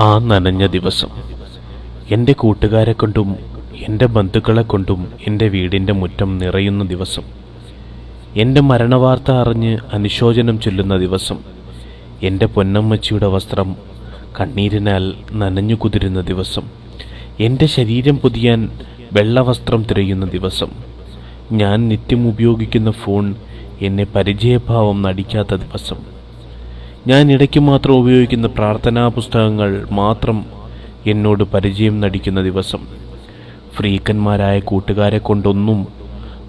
ആ നനഞ്ഞ ദിവസം. എന്റെ കൂട്ടുകാരെ കൊണ്ടും എന്റെ ബന്ധുക്കളെ കൊണ്ടും എന്റെ വീടിന്റെ മുറ്റം നിറയുന്ന ദിവസം. എന്റെ മരണവാർത്ത അറിഞ്ഞ് അനുശോചനം ചൊല്ലുന്ന ദിവസം. എന്റെ പൊന്നമ്മച്ചിയുടെ വസ്ത്രം കണ്ണീരിനാൽ നനഞ്ഞു കുതിരുന്ന ദിവസം. എന്റെ ശരീരം പൊതിയാൻ വെള്ളവസ്ത്രം തിരയുന്ന ദിവസം. ഞാൻ നിത്യം ഉപയോഗിക്കുന്ന ഫോൺ എന്നെ പരിചയഭാവം നടിക്കാത്ത ദിവസം. ഞാൻ ഇടയ്ക്ക് മാത്രം ഉപയോഗിക്കുന്ന പ്രാർത്ഥനാ പുസ്തകങ്ങൾ മാത്രം എന്നോട് പരിചയം നടിക്കുന്ന ദിവസം. ഫ്രീക്കന്മാരായ കൂട്ടുകാരെ കൊണ്ടൊന്നും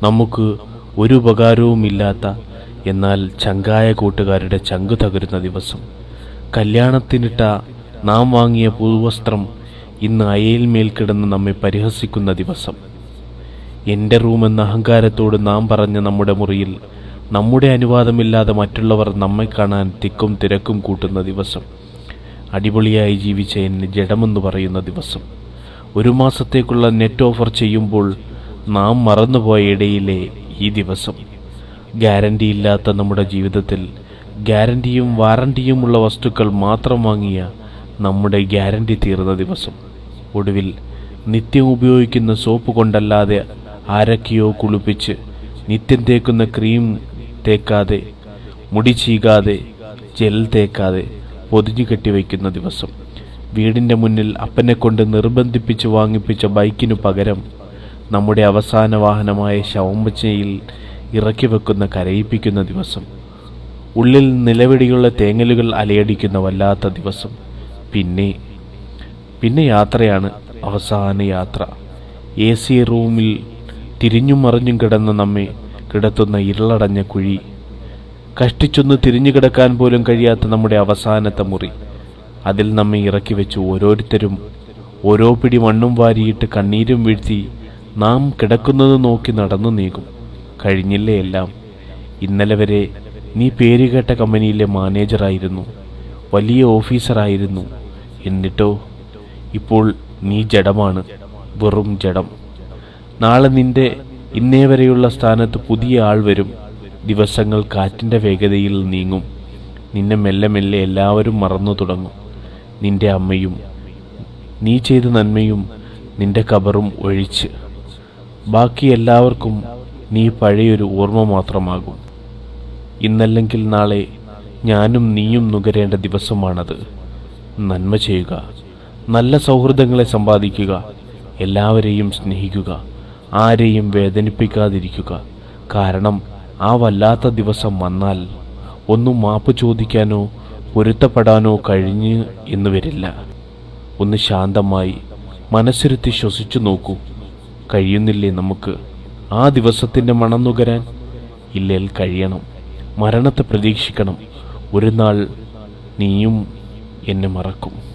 നമുക്ക് ഒരു ഉപകാരവുമില്ലാത്ത എന്നാൽ ചങ്കായ കൂട്ടുകാരുടെ ചങ്ക് തകരുന്ന ദിവസം. കല്യാണത്തിനിട്ട നാം വാങ്ങിയ പുതുവസ്ത്രം ഇന്ന് അയയിൽമേൽ കിടന്ന് നമ്മെ പരിഹസിക്കുന്ന ദിവസം. എന്റെ റൂമെന്ന അഹങ്കാരത്തോട് നാം പറഞ്ഞ നമ്മുടെ മുറിയിൽ നമ്മുടെ അനുവാദമില്ലാതെ മറ്റുള്ളവർ നമ്മെ കാണാൻ തിക്കും തിരക്കും കൂട്ടുന്ന ദിവസം. അടിപൊളിയായി ജീവിച്ച എന്നെ ജഡമെന്ന് പറയുന്ന ദിവസം. ഒരു മാസത്തേക്കുള്ള നെറ്റ് ഓഫർ ചെയ്യുമ്പോൾ നാം മറന്നുപോയ ഇടയിലെ ഈ ദിവസം. ഗ്യാരണ്ടി ഇല്ലാത്ത നമ്മുടെ ജീവിതത്തിൽ ഗ്യാരണ്ടിയും വാറണ്ടിയുമുള്ള വസ്തുക്കൾ മാത്രം വാങ്ങിയ നമ്മുടെ ഗ്യാരണ്ടി തീർന്ന ദിവസം. ഒടുവിൽ നിത്യം ഉപയോഗിക്കുന്ന സോപ്പ് കൊണ്ടല്ലാതെ ആരൊക്കെയോ കുളിപ്പിച്ച് നിത്യം തേക്കുന്ന ക്രീം തേക്കാതെ മുടി ചീകാതെ ജെൽ തേക്കാതെ പൊതിഞ്ഞു കെട്ടിവെക്കുന്ന ദിവസം. വീടിന്റെ മുന്നിൽ അപ്പനെ കൊണ്ട് നിർബന്ധിപ്പിച്ച് വാങ്ങിപ്പിച്ച ബൈക്കിനു പകരം നമ്മുടെ അവസാന വാഹനമായ ശവമ്പച്ചയിൽ ഇറക്കി വെക്കുന്ന കരയിപ്പിക്കുന്ന ദിവസം. ഉള്ളിൽ നിലവിടിയുള്ള തേങ്ങലുകൾ അലയടിക്കുന്ന വല്ലാത്ത ദിവസം. പിന്നെ പിന്നെ യാത്രയാണ് അവസാന യാത്ര. എ സി റൂമിൽ തിരിഞ്ഞും മറിഞ്ഞും കിടന്ന നമ്മെ കിടത്തുന്ന ഇരുളടഞ്ഞ കുഴി. കഷ്ടിച്ചൊന്ന് തിരിഞ്ഞു കിടക്കാൻ പോലും കഴിയാത്ത നമ്മുടെ അവസാനത്തെ മുറി. അതിൽ നമ്മെ ഇറക്കി വെച്ചു ഓരോരുത്തരും ഓരോ പിടി മണ്ണും വാരിയിട്ട് കണ്ണീരും വീഴ്ത്തി നാം കിടക്കുന്നത് നോക്കി നടന്നു നീങ്ങും. കഴിഞ്ഞില്ലേ എല്ലാം? ഇന്നലെ വരെ നീ പേരുകേട്ട കമ്പനിയിലെ മാനേജറായിരുന്നു. വലിയ ഓഫീസറായിരുന്നു. എന്നിട്ടോ? ഇപ്പോൾ നീ ജഡമാണ്. വെറും ജഡം. നാളെ നിന്റെ ഇന്നേ വരെയുള്ള സ്ഥാനത്ത് പുതിയ ആൾ വരും. ദിവസങ്ങൾ കാറ്റിന്റെ വേഗതയിൽ നീങ്ങും. നിന്നെ മെല്ലെ മെല്ലെ എല്ലാവരും മറന്നു തുടങ്ങും. നിന്റെ അമ്മയും നീ ചെയ്ത നന്മയും നിന്റെ കബറും ഒഴിച്ച്. ബാക്കി എല്ലാവർക്കും നീ പഴയൊരു ഓർമ്മ മാത്രമാകും. ഇന്നല്ലെങ്കിൽ നാളെ ഞാനും നീയും നുകരേണ്ട ദിവസമാണത്. നന്മ ചെയ്യുക. നല്ല സൗഹൃദങ്ങളെ സമ്പാദിക്കുക. എല്ലാവരെയും സ്നേഹിക്കുക. ആരെയും വേദനിപ്പിക്കാതിരിക്കുക. കാരണം ആ വല്ലാത്ത ദിവസം വന്നാൽ ഒന്നും മാപ്പ് ചോദിക്കാനോ പൊരുത്തപ്പെടാനോ കഴിഞ്ഞ് എന്ന് വരില്ല. ഒന്ന് ശാന്തമായി മനസ്സിരുത്തി ശ്വസിച്ചു നോക്കൂ. കഴിയുന്നില്ലേ നമുക്ക്? ആ ദിവസത്തിന്റെ മണം നുകരാൻ ഇല്ലേൽ കഴിയണം. മരണത്തെ പ്രതീക്ഷിക്കണം. ഒരു നാൾ നീയും എന്നെ മറക്കും.